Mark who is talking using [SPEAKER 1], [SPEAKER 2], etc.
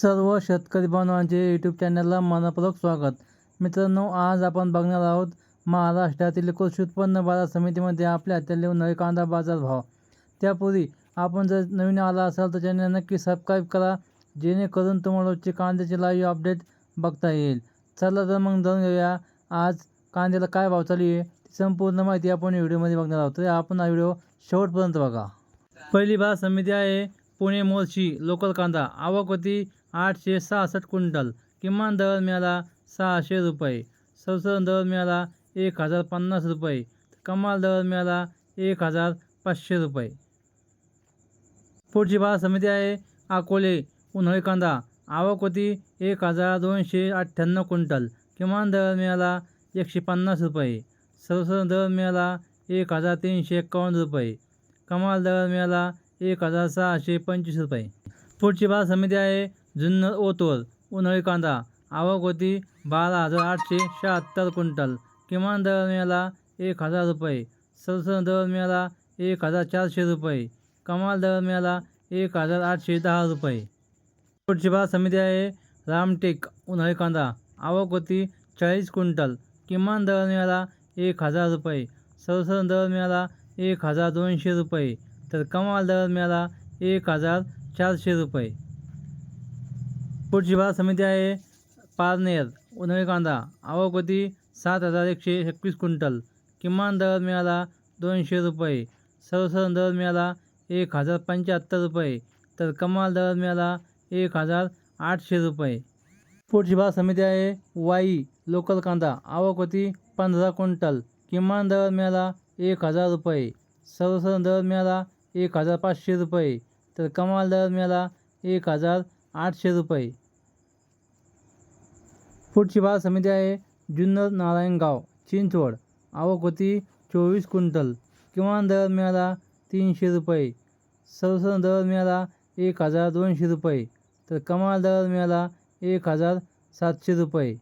[SPEAKER 1] सर्व शेतकरी बांधवांचे यूट्यूब चॅनलला मनपूर्वक स्वागत. मित्रांनो आज आपण बघणार आहोत महाराष्ट्रातील कृषी उत्पन्न बाजार समितीमध्ये आपल्या हातातील नवे कांदा बाजार भाव. त्यापूर्वी आपण जर नवीन आला असाल तर चॅनल नक्की सबस्क्राईब करा जेणेकरून तुम्हाला रोजचे कांद्याचे लाईव्ह अपडेट बघता येईल. चला तर मग जाऊन घेऊया. आज कांद्याला काय भाव चालू आहे ती संपूर्ण माहिती आपण व्हिडिओमध्ये बघणार आहोत. तर आपण हा व्हिडिओ शेवटपर्यंत बघा. पहिली बाजार समिती आहे पुणे मोर्शी लोकल कांदा. आवक होती आठशे सहासष्ट क्विंटल. किमान दर मिळाला सहाशे रुपये. सर्वसाधारण दर मिळाला एक हजार पन्नास रुपये. कमाल दर मिळाला एक हजार पाचशे रुपये. पुढची बाजार समिती आहे अकोले उन्हाळी कांदा. आवक होती एक हजार दोनशे अठ्ठ्याण्णव क्विंटल. किमान दर मिळाला एकशे पन्नास रुपये. सर्वसाधारण दर मिळाला एक हजार तीनशे एक्कावन्न रुपये. कमाल दर मिळाला एक हजार सहाशे पंचवीस रुपये. पुढची बाजार समिती आहे जुन्नर ओतोर उन्हाळी कांदा आवक होती बारा हजार आठशे शहात्तर क्विंटल. किमान दर मिळाला एक हजार रुपये. सरसर दर मिळाला एक हजार चारशे रुपये. कमाल दर मिळाला एक हजार आठशे दहा रुपये. पुढची बाजार समिती आहे रामटेक उन्हाळी कांदा. आवक होती चाळीस क्विंटल. किमान दर मिळाला एक हजार रुपये. सरसर दर मिळाला एक हजार दोनशे रुपये. तर कमाल दर मिळाला एक हजार चारशे रुपये. पुढची बाजार समिती आहे पारनेर उन्हाळी कांदा आवक होती सात हजार एकशे एकवीस क्विंटल. किमान दर मिळाला दोनशे रुपये. सर्वसाधारण दर मिळाला एक हजार पंच्याहत्तर रुपये. तर कमाल दर मिळाला एक हजार आठशे रुपये. पुढची बाजार समिती आहे वाई लोकल कांदा. आवक होती पंधरा क्विंटल. किमान दर मिळाला एक हजार रुपये. सर्वसाधारण दर मिळाला एक हजार पाचशे रुपये. तर कमाल दर मिळाला एक हजार आठशे रुपये. पुढची बाजार समिती आहे. जुन्नर नारायणगाव चिंचवड. आवक होती चोवीस क्विंटल. किमान दर मिळाला तीनशे रुपये. सर्वसाधारण दर मिळाला एक हजार दोनशे रुपये. तर कमाल दर मिळाला एक हजार सातशे रुपये.